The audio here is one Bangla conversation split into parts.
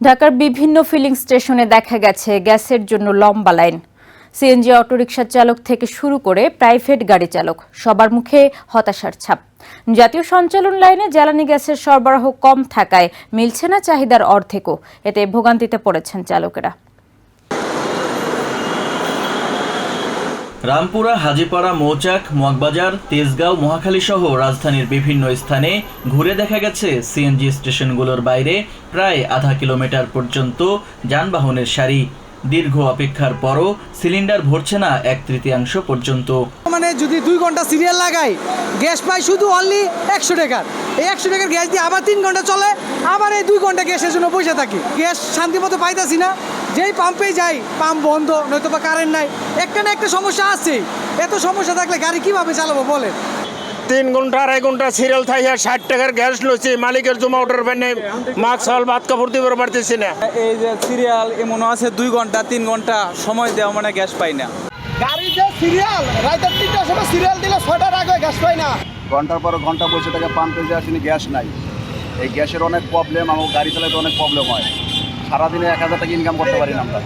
ঢাকার বিভিন্ন ফিলিং স্টেশনে দেখা গেছে গ্যাসের জন্য লম্বা লাইন। সিএনজি অটোরিকশা চালক থেকে শুরু করে প্রাইভেট গাড়ি চালক, সবার মুখে হতাশার ছাপ। জাতীয় সঞ্চালন লাইনে জ্বালানি গ্যাসের সরবরাহ কম থাকায় মিলছে না চাহিদার অর্ধেকও, এতে ভোগান্তিতে পড়েছেন চালকেরা। রামপুরা, হাজিপাড়া, মৌচাক, মগবাজার, তেজগাঁও, মহাখালী সহ রাজধানীর বিভিন্ন স্থানে ঘুরে দেখা গেছে সিএনজি স্টেশনগুলোর বাইরে প্রায় আধা কিলোমিটার পর্যন্ত যানবাহনের সারি। দীর্ঘ অপেক্ষার পরও সিলিন্ডার ভরছে না এক তৃতীয়াংশ পর্যন্ত। মানে যদি দুই ঘণ্টা সিরিয়াল লাগাই, গ্যাস পাই শুধু অনলি একশো টাকার। এই একশো টাকার গ্যাস দিয়ে আবার তিন ঘণ্টা চলে, আবার এই দুই ঘণ্টা গ্যাসের জন্য বসে থাকি। গ্যাস শান্তি মতো পাইতাছি না। যেই পাম্পে যাই পাম্প বন্ধ নয়তো বা কারেন্ট নাই। একটা না একটা সমস্যা আছে। এত সমস্যা থাকলে গাড়ি কীভাবে চালাবো বলেন? তিন ঘণ্টা আড়াই ঘণ্টা সিরিয়াল থাকে ষাট টাকার গ্যাস লইছি মালিকের জমা অর্ডার পাই মাস্ক হল ভাত কাপড় দিবার পারতেছি না। এই যে সিরিয়াল এমন আছে দুই ঘণ্টা তিন ঘণ্টা সময় দেওয়া মানে গ্যাস পাই না। গাড়ির যে সিরিয়াল রাতের তিনটার সময় সিরিয়াল দিলে ছয়টার আগে গ্যাস পাই না। ঘণ্টার পর ঘণ্টা বসে থেকে পাম্পে যে আসেনি গ্যাস নাই। এই গ্যাসের অনেক প্রবলেম আমার গাড়ি চালাতে অনেক প্রবলেম হয়। সারাদিনে এক হাজার টাকা ইনকাম করতে পারি না আমরা।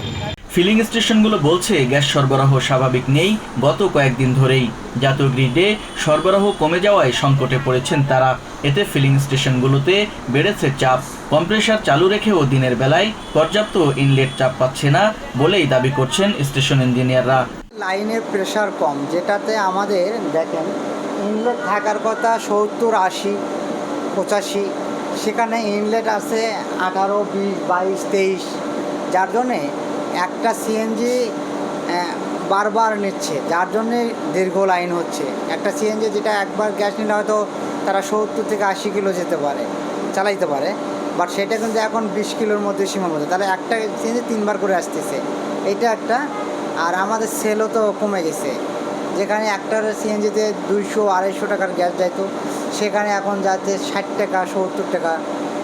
ফিলিং স্টেশনগুলো বলছে গ্যাস সরবরাহ স্বাভাবিক নেই গত কয়েকদিন ধরেই। জাতীয় গ্রিডে সরবরাহ কমে যাওয়ায় সংকটে পড়েছেন তারা। এতে ফিলিং স্টেশনগুলোতে বেড়েছে চাপ। কম্প্রেসার চালু রেখেও দিনের বেলায় পর্যাপ্ত ইনলেট চাপ পাচ্ছে না বলেই দাবি করছেন স্টেশন ইঞ্জিনিয়াররা লাইনের প্রেশার কম যেটাতে আমাদের দেখেন ইনলেট থাকার কথা সত্তর আশি পঁচাশি সেখানে ইনলেট আছে আঠারো, বিশ, বাইশ, তেইশ। যার জন্যে একটা সিএনজি বারবার নিচ্ছে। যার জন্যে দীর্ঘ লাইন হচ্ছে। একটা সিএনজি যেটা একবার গ্যাস নিলে হয়তো তারা সত্তর থেকে আশি কিলো যেতে পারে, চালাইতে পারে। বাট সেটা কিন্তু এখন বিশ কিলোর মধ্যে সীমাবদ্ধ। তাহলে একটা সিএনজি তিনবার করে আসতেছে। এটা একটা। আর আমাদের সেলও তো কমে গেছে। যেখানে একটার সিএনজিতে দুইশো, আড়াইশো টাকার গ্যাস যাইতো। সেখানে এখন যাচ্ছে ষাট টাকা সত্তর টাকা।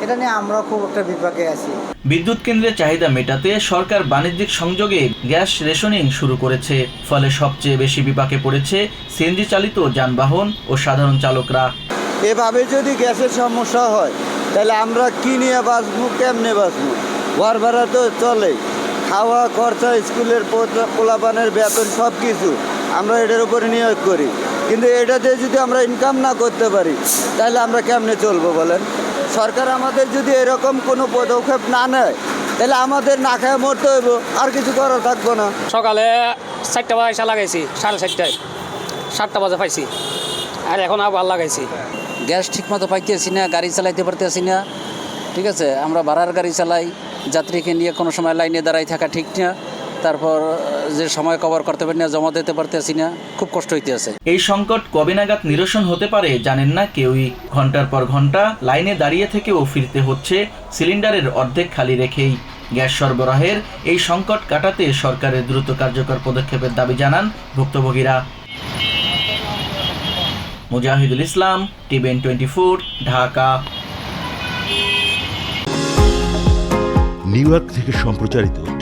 এটা নিয়ে আমরা খুব একটা বিপাকে আছি। বিদ্যুৎ কেন্দ্রের চাহিদা মেটাতে সরকার বাণিজ্যিক সংযোগে গ্যাস রেশনিং শুরু করেছে। ফলে সবচেয়ে বেশি বিপাকে পড়েছে সিএনজি চালিত যানবাহন ও সাধারণ চালকরা। এভাবে যদি গ্যাসের সমস্যা হয় তাহলে আমরা কি নিয়ে বাঁচবো কেমনে বাঁচবো? ঘর ভাড়া তো চলে। খাওয়া খরচা স্কুলের পোলাপানের বেতন সব কিছু আমরা এটার উপরে নিয়োগ করি। কিন্তু এটা দিয়ে যদি আমরা ইনকাম না করতে পারি তাহলে আমরা কেমনে চলবো বলেন? সরকার আমাদের যদি এরকম কোনো পদক্ষেপ না নেয় তাহলে আমাদের না খায় মরতে হইব আর কিছু করা থাকব না। সকালে চারটা বাজে লাগাইছি সাড়ে চারটায়। সাতটা বাজে পাইছি আর এখন আবার লাগাইছি। গ্যাস ঠিকমতো পাইতেছি না গাড়ি চালাইতে পারতেছি না ঠিক আছে? আমরা ভাড়ার গাড়ি চালাই যাত্রীকে নিয়ে কোনো সময় লাইনে দাঁড়াই থাকা ঠিক না। তারপর যে সময় কভার করতে পারি না জমা দিতে পারতেছি না খুব কষ্ট হইতেছে। এই সংকট কবে নাগাদ নিরসন হতে পারে জানেন না কেউই। ঘণ্টার পর ঘণ্টা লাইনে দাঁড়িয়ে থেকেও ফিরতে হচ্ছে সিলিন্ডারের অর্ধেক খালি রেখেই। গ্যাস সরবরাহের এই সংকট কাটাতে সরকারের দ্রুত কার্যকর পদক্ষেপের দাবি জানান ভুক্তভোগীরা। Mujahidul Islam টিভেন twenty four Dhaka. New York থেকে সম্প্রচারিত